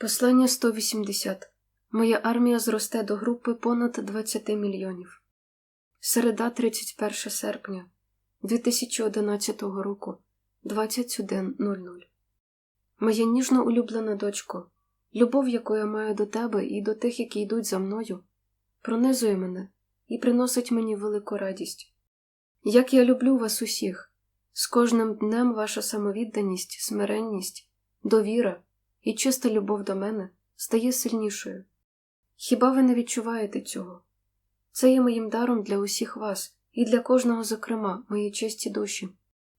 Послання 180. Моя армія зросте до групи понад 20 мільйонів. Середа 31 серпня 2011 року 21.00. Моя ніжно улюблена дочко, любов, яку я маю до тебе і до тих, які йдуть за мною, пронизує мене і приносить мені велику радість. Як я люблю вас усіх, з кожним днем ваша самовідданість, смиренність, довіра і чиста любов до мене стає сильнішою. Хіба ви не відчуваєте цього? Це є моїм даром для усіх вас і для кожного, зокрема, моїй честі душі,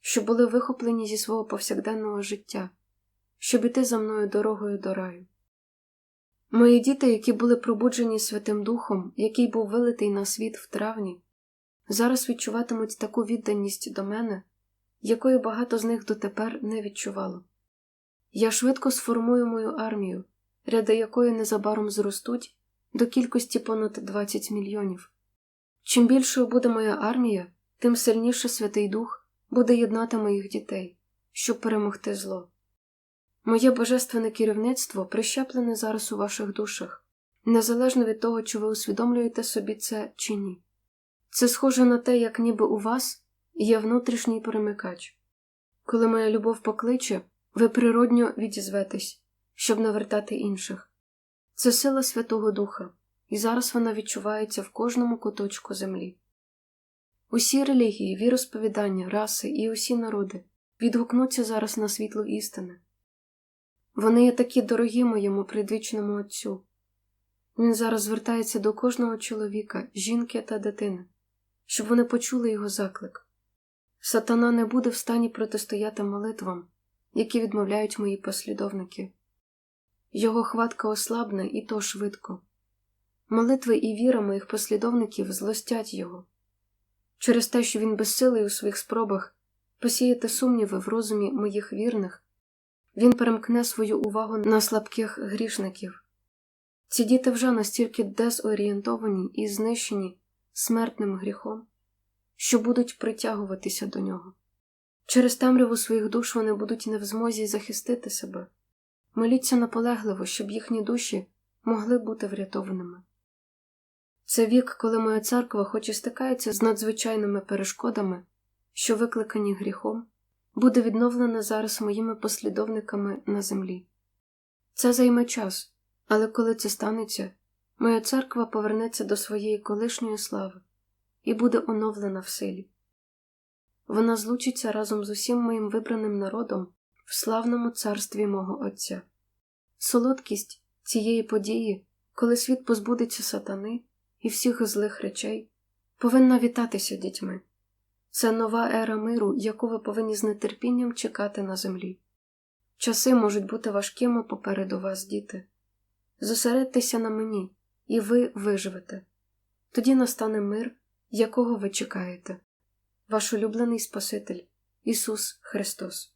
що були вихоплені зі свого повсякденного життя, щоб іти за мною дорогою до раю. Мої діти, які були пробуджені Святим Духом, який був вилитий на світ в травні, зараз відчуватимуть таку відданість до мене, якої багато з них дотепер не відчувало. Я швидко сформую мою армію, ряди якої незабаром зростуть до кількості понад 20 мільйонів. Чим більшою буде моя армія, тим сильніше Святий Дух буде єднати моїх дітей, щоб перемогти зло. Моє божественне керівництво прищеплене зараз у ваших душах, незалежно від того, чи ви усвідомлюєте собі це чи ні. Це схоже на те, як ніби у вас є внутрішній перемикач. Коли моя любов покличе, ви природньо відізветесь, щоб навертати інших. Це сила Святого Духа, і зараз вона відчувається в кожному куточку землі. Усі релігії, віросповідання, раси і усі народи відгукнуться зараз на світло істини. Вони є такі дорогі моєму предвічному Отцю. Він зараз звертається до кожного чоловіка, жінки та дитини, щоб вони почули його заклик. Сатана не буде в стані протистояти молитвам, які відмовляють мої послідовники. Його хватка ослабне і то швидко. Молитви і віра моїх послідовників злостять його. Через те, що він безсилий у своїх спробах посіяти сумніви в розумі моїх вірних, він перемкне свою увагу на слабких грішників. Ці діти вже настільки дезорієнтовані і знищені смертним гріхом, що будуть притягуватися до нього. Через темряву своїх душ вони будуть не в змозі захистити себе. Моліться наполегливо, щоб їхні душі могли бути врятованими. Це вік, коли моя церква, хоч і стикається з надзвичайними перешкодами, що викликані гріхом, буде відновлена зараз моїми послідовниками на землі. Це займе час, але коли це станеться, моя церква повернеться до своєї колишньої слави і буде оновлена в силі. Вона злучиться разом з усім моїм вибраним народом в славному царстві мого Отця. Солодкість цієї події, коли світ позбудеться сатани і всіх злих речей, повинна вітатися дітьми. Це нова ера миру, яку ви повинні з нетерпінням чекати на землі. Часи можуть бути важкими попереду вас, діти. Зосередьтеся на мені, і ви виживете. Тоді настане мир, якого ви чекаєте. Ваш улюблений Спаситель Ісус Христос.